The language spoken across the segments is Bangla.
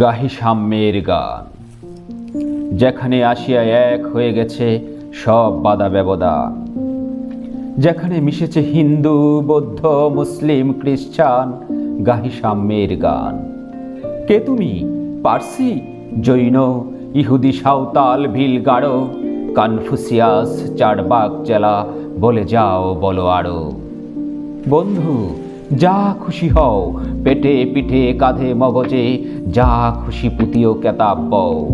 গাহি সাম্যের গান। যেখানে আসিয়া এক হয়ে গেছে সব বাধা ব্যবধান। যেখানে মিশেছে হিন্দু, বৌদ্ধ, মুসলিম, খ্রিস্টান, গাহি সাম্যের গান। কে তুমি? পার্সি? জৈন? ইহুদি সাঁওতাল ভিল গাঢ় কনফুসিয়াস চারবাক চেলা বলে যাও বলো আরও। বন্ধু যা খুশি হও, পেটে পিঠে কাঁধে মগজে, যা খুশি পুতিও কেতাব বও।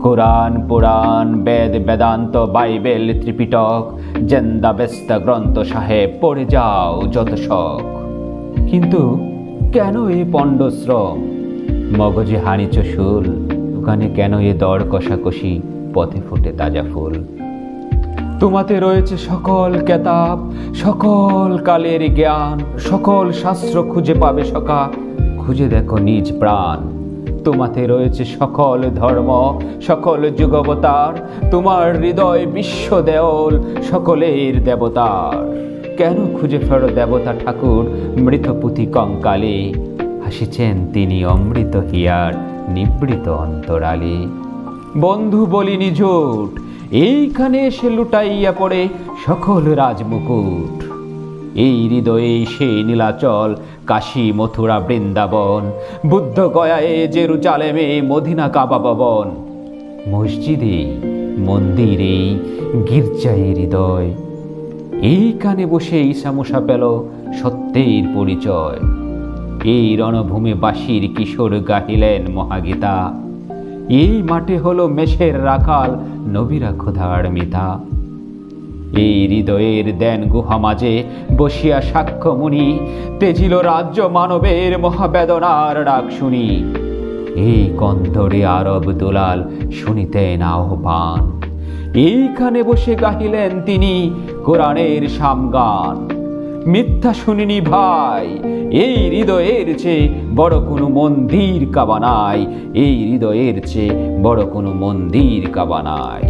Quran, Puran, Veda, Vedanta, Bible, Tripitaka, Zend Avesta Granth Sahib, পড়ে যাও যত শখ। কিন্তু কেন এ পণ্ডশ্রম? মগজে হানি চশুল, দোকানে কেন এ দর কষাকষি, পথে ফুটে তাজা ফুল? তোমাতে রয়েছে সকল কেতাব, সকল কালের জ্ঞান, সকল শাস্ত্র খুঁজে পাবে সকা খুঁজে দেখো নিজ প্রাণ। তোমাতে রয়েছে সকল ধর্ম, সকল যুগবতার, তোমার হৃদয় বিশ্ব দেওল, সকলের দেবতার। কেন খুঁজে ফেরো দেবতা ঠাকুর মৃতপুতি কঙ্কালে? হাসিছেন তিনি অমৃত হিয়ার নিবৃত অন্তরালে। বন্ধু বলিনি ঝুট এইখানে এসে লুটাইয়া পড়ে সকল রাজমুকুট। এই হৃদয়ে সেই নীলাচল, কাশী, মথুরা, বৃন্দাবন, বুদ্ধ গয়ায়ে, জেরুজালেমে, মদিনা, কাবা ভবন। মসজিদে, মন্দিরে, গির্জায় হৃদয়। এইখানে বসে ঈশামশা পেল সত্যের পরিচয়। এই রণভূমে বাসির কিশোর গাহিলেন মহাগীতা। এই মাঠে হলো মেষের রাখাল, নবীরা ক্ষুধার মিতা। এই হৃদয়ের দেন গুহা মাঝে বসিয়া সাক্ষ্যমুনি তেজিল রাজ্য মানবের মহাবেদনার ডাক শুনি। এই কন্দরে আরব দুলাল শুনিতেন আহ্বান। এইখানে বসে গাহিলেন তিনি কোরআনের সামগান। মিথ্যা শুনিনি ভাই। এই হৃদয়ের চেয়ে বড় কোনো মন্দির কাবানায় এই হৃদয়ের চেয়ে বড় কোনো মন্দির কাবানায়